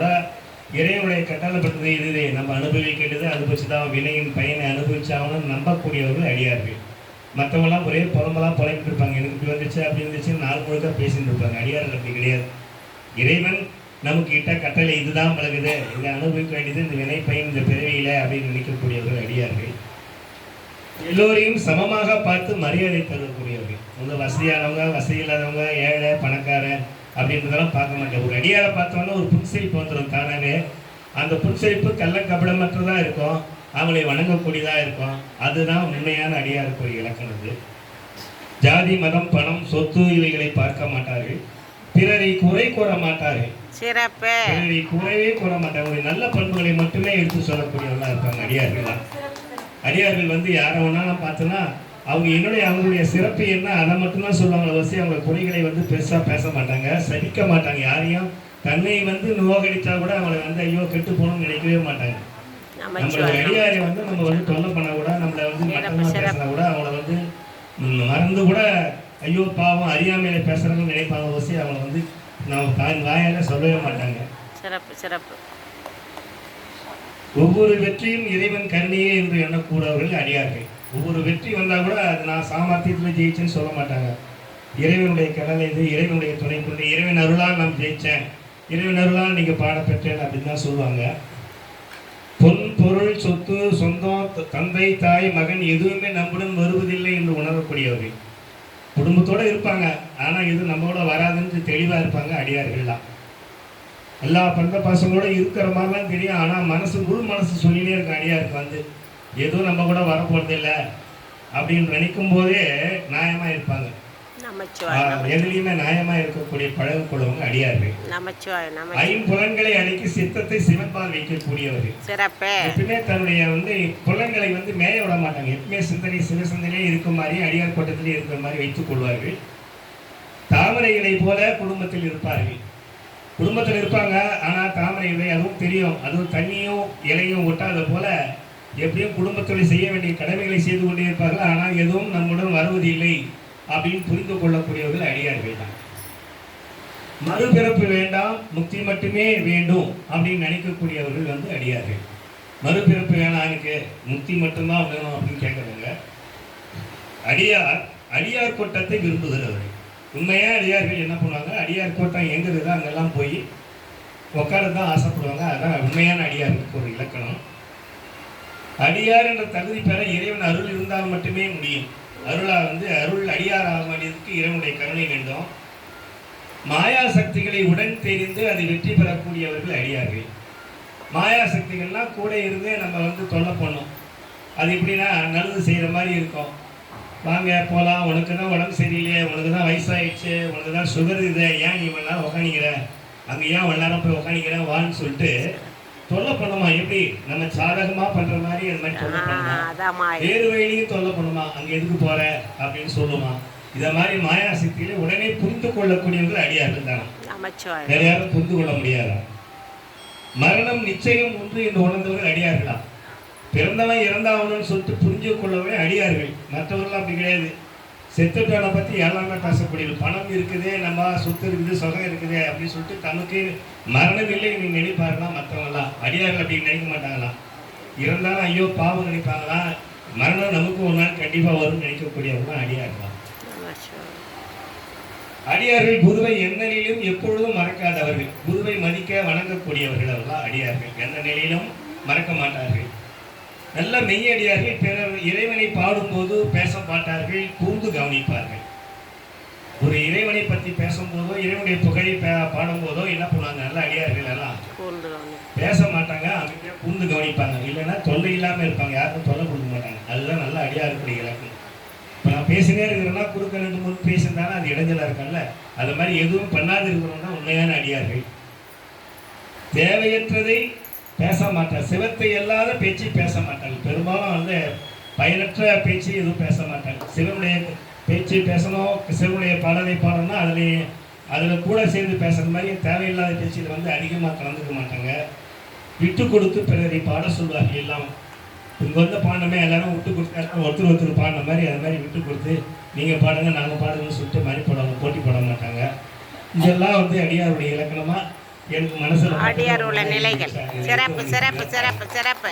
கூட இறைவனுடைய கட்டளைப்பட்டது இதுவே. நம்ம அனுபவிக்கின்றது அனுபவிச்சு தான் வினையின் பயனை அனுபவிச்சாகணும்னு நம்பக்கூடியவர்கள் அடியார்கள். மற்றவங்களாம் ஒரே புறம்பெல்லாம் புலம்பிட்டு இருப்பாங்க. எனக்கு இப்படி வந்துச்சு அப்படி இருந்துச்சு நாள் முழுக்க பேசிட்டு இருப்பாங்க. அடியார்கள் அப்படி கிடையாது. இறைவன் நமக்கு இட்ட கட்டளை இதுதான் பழகுது இதை அனுபவிக்க வேண்டியது இந்த வினை பயன் இந்த பிறவியில் அப்படின்னு நினைக்கக்கூடியவர்கள் அடியார்கள். எல்லோரையும் சமமாக பார்த்து மரியாதை தரக்கூடியவர்கள். வந்து வசதியானவங்க வசதி இல்லாதவங்க ஏழை பணக்காரன் அப்படின்றதெல்லாம் பார்க்க மாட்டேன் ஒரு அடியாரை பார்த்தோன்னா ஒரு புன்சிரிப்பு வந்துடும் தானாவே. அந்த புன்சிரிப்பு கள்ளக்கபடமற்றதாக இருக்கும். அவங்களை வணங்கக்கூடியதாக இருக்கும். அதுதான் உண்மையான அடியாருக்குரிய இலக்கணம் இது ஜாதி மதம் பணம் சொத்து இவைகளை பார்க்க மாட்டார்கள். பிறரை குறை கூற மாட்டார்கள். பிறரை குறைவே கூற மாட்டார்கள். அவருடைய நல்ல பண்புகளை மட்டுமே எடுத்து சொல்லக்கூடியவர்களாக இருப்பாங்க அடியார்கள் அடியார்கள் வந்து யாரை வேணாலும் பார்த்தோன்னா அவங்க என்னுடைய அவங்களுடைய சிறப்பு என்ன? அதை மட்டும்தான் சொல்லுவாங்க வசி அவங்க குறைகளை வந்து பெருசாக பேச மாட்டாங்க சபிக்க மாட்டாங்க யாரையும். தன்னை வந்து நோகடித்தா கூட அவங்களை வந்து ஐயோ கெட்டு போகணும்னு நினைக்கவே மாட்டாங்க. நம்மளோட அடியாரை வந்து நம்ம வந்து தொல்லை பண்ண கூட நம்மளை வந்து மட்டமாக. பேசினா கூட அவங்கள வந்து மறந்து கூட ஐயோ பாவம் அறியாமையில பேசுறவங்க நினைப்பாங்க வசி அவங்கள வந்து நம்ம தான் வாயால சொல்லவே மாட்டாங்க. சிறப்பு சிறப்பு. ஒவ்வொரு வெற்றியும் இறைவன் கருணையே என்று எண்ணக்கூடவர்கள் அடியார்கள். ஒவ்வொரு வெற்றி வந்தால் கூட அது நான் சாமர்த்தியத்தில் ஜெயிச்சேன்னு சொல்ல மாட்டாங்க. இறைவனுடைய கடல் இது இறைவனுடைய துணை கொண்டு இறைவன் அருளால் நான் ஜெயித்தேன் இறைவன் அருளால் நீங்கள் பாட பெற்றேன் அப்படின்னு தான் சொல்லுவாங்க. பொன் பொருள் சொத்து சொந்தம் தந்தை தாய் மகன் எதுவுமே நம்முடன் வருவதில்லை என்று உணரக்கூடியவர்கள். குடும்பத்தோடு இருப்பாங்க. ஆனால் இது நம்மளோட வராதுன்னு தெளிவாக இருப்பாங்க அடியார்கள்லாம். எல்லா பந்த பாசங்களோட இருக்கிற மாதிரிலாம் தெரியும். ஆனால் மனசு முழு மனசு சொல்லினே இருக்கும் அடியாருக்கு வந்து எதுவும் நம்ம கூட வரப்போறது இல்ல அப்படின்னு நினைக்கும் போதே நியாயமா இருப்பாங்க. எதுலையுமே நியாயமா இருக்கக்கூடிய பழகக்கூடியவங்க அடியார்கள். நமச்சிவாயம் நம ஐம்புலன்களை அடக்கி சித்தத்தை சிவன்பால் வைக்கக்கூடியவர்கள். சிறப்பு. எப்பவுமே தன்னுடைய வந்து புலன்களை வந்து மேய விட மாட்டாங்க. எப்பவுமே சிந்தனை சிவ சிந்தனையே இருக்கும் மாதிரி அடியார் கோட்டத்திலே இருக்கிற மாதிரி வைத்துக் கொள்வார்கள். தாமரைகளை போல குடும்பத்தில் இருப்பார்கள். குடும்பத்தில் இருப்பாங்க ஆனா தாமரை இலை அதுவும் தெரியும். அதுவும் தண்ணியும் இலையும் ஒட்டாத போல எப்படியும் குடும்பத்தில் செய்ய வேண்டிய கடமைகளை செய்து கொண்டே இருப்பார்கள். ஆனால் எதுவும் நம்முடன் வருவதில்லை அப்படின்னு புரிந்து கொள்ளக்கூடியவர்கள் அடியார்கள் தான். மறுபிறப்பு வேண்டாம் முக்தி மட்டுமே வேண்டும் அப்படின்னு நினைக்கக்கூடியவர்கள் வந்து அடியார்கள். மறுபிறப்பு வேணாம் எனக்கு முக்தி மட்டும்தான் வேணும் அப்படின்னு கேட்குறவங்க. அடியார் அடியார் கூட்டத்தை விரும்புகிறவர்கள். உண்மையாக அடியார்கள் என்ன பண்ணுவாங்க? அடியார் கூட்டம் எங்க இருக்குதோ அங்கெல்லாம் போய் உட்கார தான் ஆசைப்படுவாங்க. அதான் உண்மையான அடியாருக்கு ஒரு இலக்கணம். அடியார் என்ற தகுதி பெற இறைவன் அருள் இருந்தால் மட்டுமே முடியும். அருளா வந்து அருள் அடியார் ஆக வேண்டியதுக்கு இறைவனுடைய கருணை வேண்டும். மாயா சக்திகளை உடன் தெரிந்து அதை வெற்றி பெறக்கூடியவர்கள் அடியார்கள். மாயா சக்திகள்லாம் கூட இருந்து நம்ம வந்து தொல்லை பண்ணோம். அது எப்படின்னா நல்லது செய்கிற மாதிரி இருக்கும். வாங்க போகலாம் உனக்கு தான் உடம்பு சரியில்லையே. உனக்கு தான் வயசாகிடுச்சு உனக்கு தான் சுகர் இது. ஏன் நீ இவ்வளோ நேரம் உக்காணிக்கிற அங்கே ஏன் இவ்வளோ நேரம் போய் உக்காணிக்கிறேன் வான்னு சொல்லிட்டு தொல்லை பண்ணுமா எப்படி? நம்ம சாதகமாக பண்ணுற மாதிரி அது மாதிரி தொல்லை பண்ணுமா வேறு வழியிலையும் தொல்லை பண்ணுமா அங்க எதுக்கு போற? அப்படின்னு சொல்லுமா. இத மாதிரி மாயா சக்தியில உடனே புரிந்து கொள்ளக்கூடியவர்கள் அடியார்கள் தானே வேற யாரும் புரிந்து கொள்ள முடியாதா? மரணம் நிச்சயம் ஒன்று என்று உணர்ந்தவர்கள் அடியார்களா? பிறந்தவன் இறந்தாவணும்னு சொல்லிட்டு புரிஞ்சு கொள்ளவே அடியார்கள். மற்றவர்கள் அப்படி கிடையாது. செத்துட்டவனை பற்றி எல்லாமே பேசக்கூடியது பணம் இருக்குது நம்ம சொத்து இருக்குது சுகம் இருக்குது அப்படின்னு சொல்லிட்டு தனக்கு மரணம் இல்லை நீ நினைப்பார்களா மற்றவங்களாம் அடியார்கள் அப்படின்னு நினைக்க மாட்டாங்களாம் இருந்தாலும் ஐயோ பாவம் நினைப்பாங்களா? மரணம் நமக்கு ஒரு நாள் வரும்னு நினைக்கக்கூடியவங்க அடியார்களா? அடியார்கள் குருவை எந்த நிலையிலும் எப்பொழுதும் மறக்காதவர்கள். குருவை மதிக்க வணங்கக்கூடியவர்கள் அவர்களா அடியார்கள்? எந்த நிலையிலும் மறக்க மாட்டார்கள். நல்ல மெய்யடியார்கள் பிறர் இறைவனை பாடும்போது பேச மாட்டார்கள் கூர்ந்து கவனிப்பார்கள். ஒரு இறைவனை பற்றி பேசும்போதோ இறைவனுடைய புகழை பாடும்போதோ என்ன பண்ணுவாங்க? நல்ல அடியார்கள் எல்லாம். பேச மாட்டாங்க அமைதியா கூர்ந்து கவனிப்பாங்க. இல்லைன்னா தொல்லை இல்லாம இருப்பாங்க. யாருக்கும் தொல்லை கொடுக்க மாட்டாங்க. அதுதான் நல்லா அடியாருக்குடைய இலக்கணம் இப்போ நான் பேசினே இருக்கிறேன்னா குறுக்க ரெண்டு மூணு பேசியிருந்தாலும் அது இடைஞ்சலா இருக்கல்ல அது மாதிரி எதுவும் பண்ணாது இருக்கிறவங்க தான் உண்மையான அடியார்கள். தேவையற்றதை பேச மாட்டார் சிவத்தை இல்லாத பேச்சு பேச மாட்டாங்க பெரும்பாலும் வந்து பயனற்ற பேச்சு எதுவும் பேச மாட்டாங்க சிவனுடைய பேச்சு பேசணும் சிவனுடைய பாடலை பாடணும்னா அதில் அதில் கூட சேர்ந்து பேசுகிற மாதிரி தேவையில்லாத பேச்சில் வந்து அதிகமாக கலந்துக்க மாட்டாங்க. விட்டு கொடுத்து பிறரை பாட சொல்வார்கள் எல்லாம். இங்கே வந்து பாடணுமே எல்லாரும் விட்டு கொடுத்து ஒருத்தர் ஒருத்தர் பாடின மாதிரி அது மாதிரி விட்டு கொடுத்து நீங்கள் பாடுங்க நாங்கள் பாடுங்கன்னு சொல்லிட்டு மாதிரி போடுவாங்க போட்டி போட மாட்டாங்க. இதெல்லாம் வந்து அடியாருடைய இலக்கணமாக ஆடியார் உள்ள நிலைகள். சிறப்பு சிறப்பு சிறப்பு சிறப்பு.